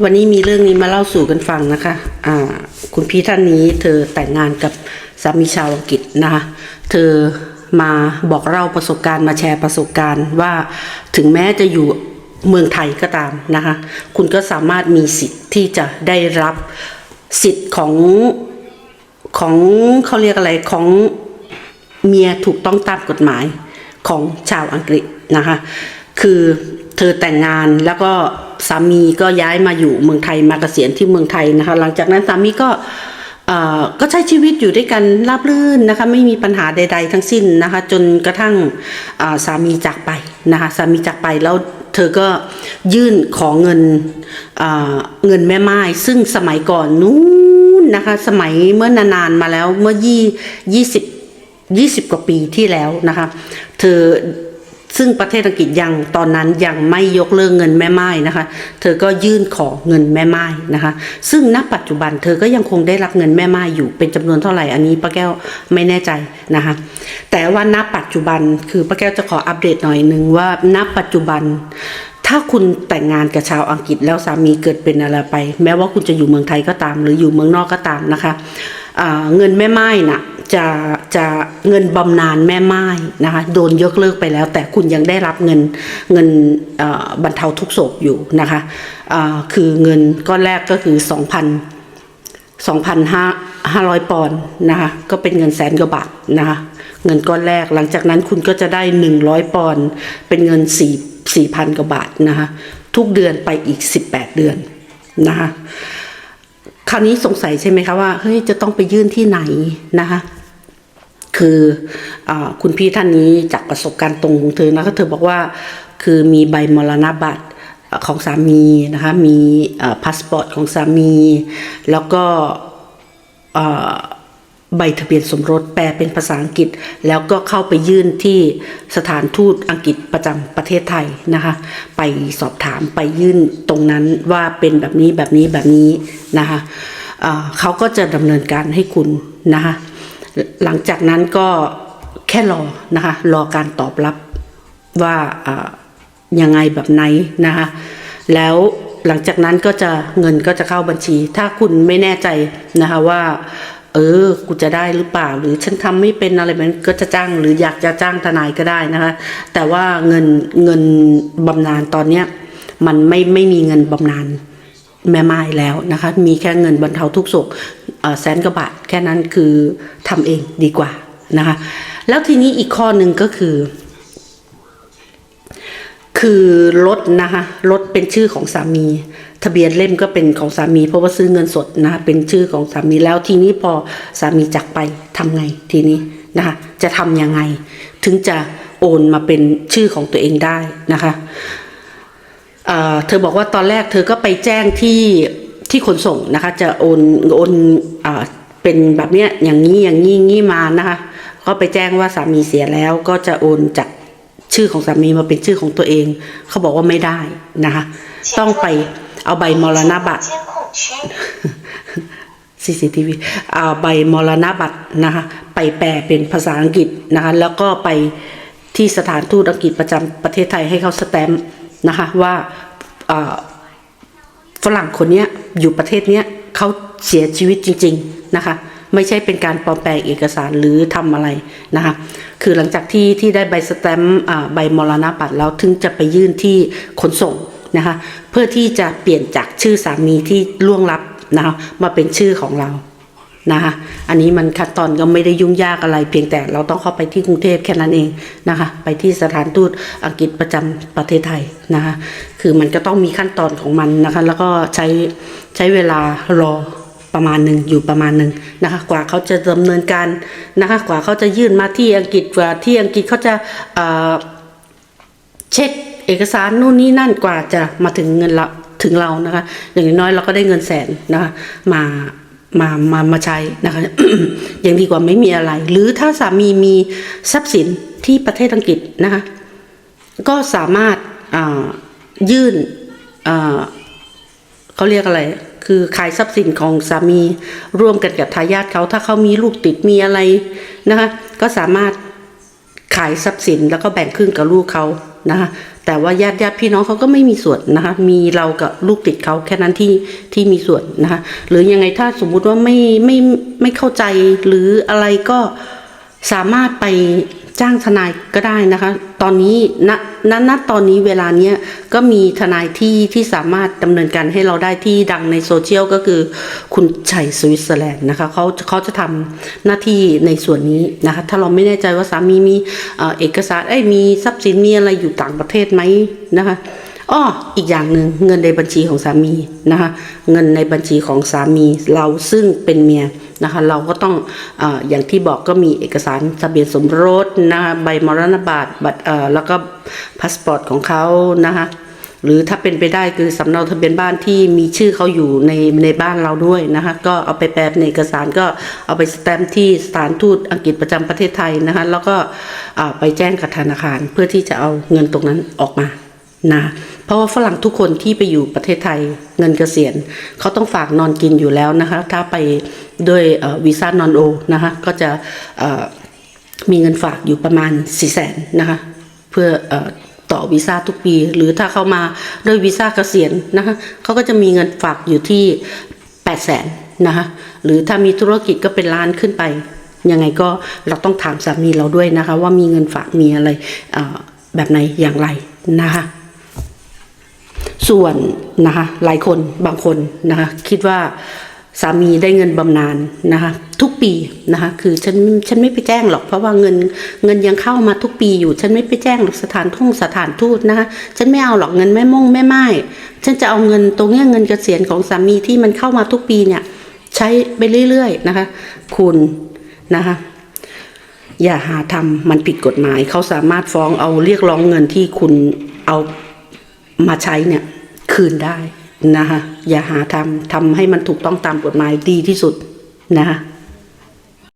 วันนี้มีเรื่องนี้มาเล่าสู่กันฟังนะคะ อ่า คุณพี่ท่านนี้เธอแต่งงานกับสามีชาวอังกฤษนะคะ เธอมาบอกเล่าประสบการณ์มาแชร์ประสบการณ์ว่าถึงแม้จะอยู่เมืองไทยก็ตามนะคะ คุณก็สามารถมีสิทธิ์ที่จะได้รับสิทธิ์ของของเขาเรียกอะไรของเมียถูกต้องตามกฎหมายของชาวอังกฤษนะคะ คือเธอแต่งงานแล้วก็ สามีก็ย้ายมาอยู่เมืองไทยมาเกษียณที่เมืองไทยนะคะ หลังจากนั้นสามีก็ก็ใช้ชีวิตอยู่ด้วยกันราบรื่นนะคะไม่มีปัญหาใด ๆ ทั้งสิ้นนะคะ จนกระทั่งสามีจากไปนะคะสามีจากไปแล้วเธอก็ยื่นขอเงินเงินแม่ไม้ซึ่งสมัยก่อนนู้นนะคะสมัยเมื่อนานๆมาแล้วเมื่อยี่ยี่สิบ20กว่าปีที่แล้วนะคะ เธอ ซึ่งประเทศอังกฤษยังตอนนั้นยังไม่ยกเลิกเงินแม่ไม้นะคะ เธอก็ยื่นขอเงินแม่ไม้นะคะ ซึ่งณปัจจุบันเธอก็ยังคงได้รับเงินแม่ไม้อยู่เป็นจำนวนเท่าไหร่อันนี้ป้าแก้วไม่แน่ใจนะคะ แต่ว่าณปัจจุบันคือป้าแก้วจะขออัปเดตหน่อยหนึ่งว่าณปัจจุบันถ้าคุณแต่งงานกับชาวอังกฤษแล้วสามีเกิดเป็นอะไรไป แม้ว่าคุณจะอยู่เมืองไทยก็ตาม หรืออยู่เมืองนอกก็ตามนะคะเงินแม่ไม้น่ะ จะจะเงินบำนาญแม่ไม้นะคะโดนยกเลิกไปแล้ว แต่คุณยังได้รับเงินเงินบรรเทาทุกโศกอยู่นะคะคือเงินก้อนแรกก็คือ 2,000 2,500 ปอนด์นะคะก็เป็นเงินแสนกว่าบาทนะคะเงินก้อนแรกหลังจากนั้นคุณก็จะได้ 100 ปอนด์เป็นเงิน 4 4,000 กว่าบาทนะคะทุกเดือนไปอีก 18 เดือนนะคะคราวนี้สงสัยใช่ไหมคะว่าเฮ้ยจะต้องไปยื่นที่ไหนนะคะ คืออคุณพี่ท่านนี้จากประสบการณ์ตรงของเธอนะคะเธอบอกว่าคือมีใบมรณบัตรของสามีนะคะมีพาสปอร์ตของสามี แล้วก็ใบทะเบียนสมรสแปลเป็นภาษาอังกฤษ แล้วก็เข้าไปยื่นที่สถานทูตอังกฤษประจำประเทศไทยนะคะไปสอบถามไปยื่นตรงนั้นว่าเป็นแบบนี้แบบนี้แบบนี้นะคะเขาก็จะดำเนินการให้คุณนะคะ หลังจากนั้นก็แค่รอนะคะรอการตอบรับว่ายังไงแบบไหนนะคะแล้วหลังจากนั้นก็จะเงินก็จะเข้าบัญชี ถ้าคุณไม่แน่ใจนะคะว่า เออ กูจะได้หรือเปล่า หรือฉันทำไม่เป็นอะไรมันก็จะจ้างหรืออยากจะจ้างทนายก็ได้นะคะ แต่ว่าเงินเงินบำนาญตอนเนี้ยมันไม่ไม่มีเงินบำนาญ แม่ไม้แล้วนะคะ มีแค่เงินบรรเทาทุกโศกแสนกว่าบาทแค่นั้นคือทำเองดีกว่านะคะ แล้วทีนี้อีกข้อหนึ่งก็คือ คือรถนะคะรถเป็นชื่อของสามี ทะเบียนเล่มก็เป็นของสามี เพราะว่าซื้อเงินสดนะคะเป็นชื่อของสามีแล้วทีนี้พอสามีจากไปทำไงทีนี้นะคะจะทำยังไง ถึงจะโอนมาเป็นชื่อของตัวเองได้นะคะ เธอบอกว่าตอนแรกเธอก็ไปแจ้งที่ที่ขนส่งนะคะ จะโอนโอนเป็นแบบเนี้ยอย่างนี้อย่างนี้งี้มานะคะ ก็ไปแจ้งว่าสามีเสียแล้วก็จะโอนจากชื่อของสามีมาเป็นชื่อของตัวเอง เขาบอกว่าไม่ได้นะคะ ต้องไปเอาใบมรณบัตร CCTV เอาใบมรณบัตรนะคะ ไปแปลเป็นภาษาอังกฤษนะคะ แล้วก็ไปที่สถานทูตอังกฤษประจำประเทศไทยให้เขาสแตมป์ นะคะว่าฝรั่งคนนี้อยู่ประเทศนี้เขาเสียชีวิตจริง ๆนะคะ ไม่ใช่เป็นการปลอมแปลงเอกสารหรือทำอะไรนะคะ คือหลังจากที่ที่ได้ใบสแตมป์ใบมรณบัตรแล้วถึงจะไปยื่นที่ขนส่งนะคะ เพื่อที่จะเปลี่ยนจากชื่อสามีที่ล่วงลับนะคะมาเป็นชื่อของเรา นะคะอันนี้มันขั้นตอนก็ไม่ได้ยุ่งยากอะไร เพียงแต่เราต้องเข้าไปที่กรุงเทพแค่นั้นเองนะคะไปที่สถานทูตอังกฤษประจำประเทศไทยนะคะคือมันก็ต้องมีขั้นตอนของมันนะคะแล้วก็ใช้ใช้เวลารอประมาณหนึ่งอยู่ประมาณหนึ่งนะคะกว่าเขาจะดำเนินการนะคะกว่าเขาจะยื่นมาที่อังกฤษกว่าที่อังกฤษเขาจะเช็คเอกสารนู่นนี่นั่นกว่าจะมาถึงเงินเราถึงเรานะคะอย่างน้อยเราก็ได้เงินแสนนะคะมา มามามาใช้นะคะยังดีกว่าไม่มีอะไร หรือถ้าสามีมีทรัพย์สินที่ประเทศอังกฤษนะคะก็สามารถยื่นเขาเรียกอะไร คือขายทรัพย์สินของสามีร่วมกันกับทายาทเขาถ้าเขามีลูกติดมีอะไรนะคะก็สามารถขายทรัพย์สินแล้วก็แบ่งครึ่งกับลูกเขา นะคะแต่ว่าญาติญาติพี่น้องเขาก็ไม่มีส่วนนะคะมีเรากับลูกติดเขาแค่นั้นที่ที่มีส่วนนะคะหรือยังไงถ้าสมมุติว่าไม่ไม่ไม่เข้าใจหรืออะไรก็สามารถไป จ้างทนายก็ได้นะคะ ตอนนี้ณณณตอนนี้เวลาเนี้ยก็มีทนายที่ที่สามารถดำเนินการให้เราได้ที่ดังในโซเชียลก็คือคุณชัยสวิตเซอร์แลนด์นะคะเขาเขาจะทำหน้าที่ในส่วนนี้นะคะ ถ้าเราไม่แน่ใจว่าสามีมีเอ่อเอกสารเอ้ยมีทรัพย์สินมีอะไรอยู่ต่างประเทศไหมนะคะอ้ออีกอย่างหนึ่งเงินในบัญชีของสามีนะคะ เงินในบัญชีของสามีเราซึ่งเป็นเมีย นะคะเราก็ต้องออย่างที่บอกก็มีเอกสารทะเบียนสมรสนะคะใบมรณบัตรบัตรแล้วก็พาสปอร์ตของเขานะคะหรือถ้าเป็นไปได้คือสำเนาทะเบียนบ้านที่มีชื่อเขาอยู่ในในบ้านเราด้วยนะคะก็เอาไปแปลในเอกสารก็เอาไปสแตมป์ที่สถานทูตอังกฤษประจำประเทศไทยนะคะแล้วก็ไปแจ้งกับธนาคารเพื่อที่จะเอาเงินตรงนั้นออกมา นะเพราะว่าฝรั่งทุกคนที่ไปอยู่ประเทศไทยเงินเกษียณเขาต้องฝากนอนกินอยู่แล้วนะคะ ถ้าไปด้วยวีซ่านอนโอนะคะก็จะมีเงินฝากอยู่ประมาณ4ี่แสนนะคะเพื่อต่อวีซ่าทุกปี หรือถ้าเขามาด้วยวีซ่าเกษียณนะคะเขาก็จะมีเงินฝากอยู่ที่8ปดแสนนะคะหรือถ้ามีธุรกิจก็เป็นล้านขึ้นไป ยังไงก็เราต้องถามสามีเราด้วยนะคะ ว่ามีเงินฝากมีอะไรแบบไหนอย่างไรนะคะ ส่วนนะคะหลายคนบางคนนะคะคิดว่าสามีได้เงินบำนาญนะคะทุกปีนะคะคือฉันฉันไม่ไปแจ้งหรอกเพราะว่าเงินเงินยังเข้ามาทุกปีอยู่ ฉันไม่ไปแจ้งหรอกสถานทุ่งสถานทูตนะคะฉันไม่เอาหรอกเงินแม่ม่งแม่ไม้ฉันจะเอาเงินตรงเนี้ยเงินเกษียณของสามีที่มันเข้ามาทุกปีเนี่ยใช้ไปเรื่อยๆนะคะคุณนะคะอย่าหาทำมันผิดกฎหมายเขาสามารถฟ้องเอาเรียกร้องเงินที่คุณเอา มาใช้เนี่ยคืนได้นะคะอย่าหาทำทำให้มันถูกต้องตามกฎหมายดีที่สุดนะคะ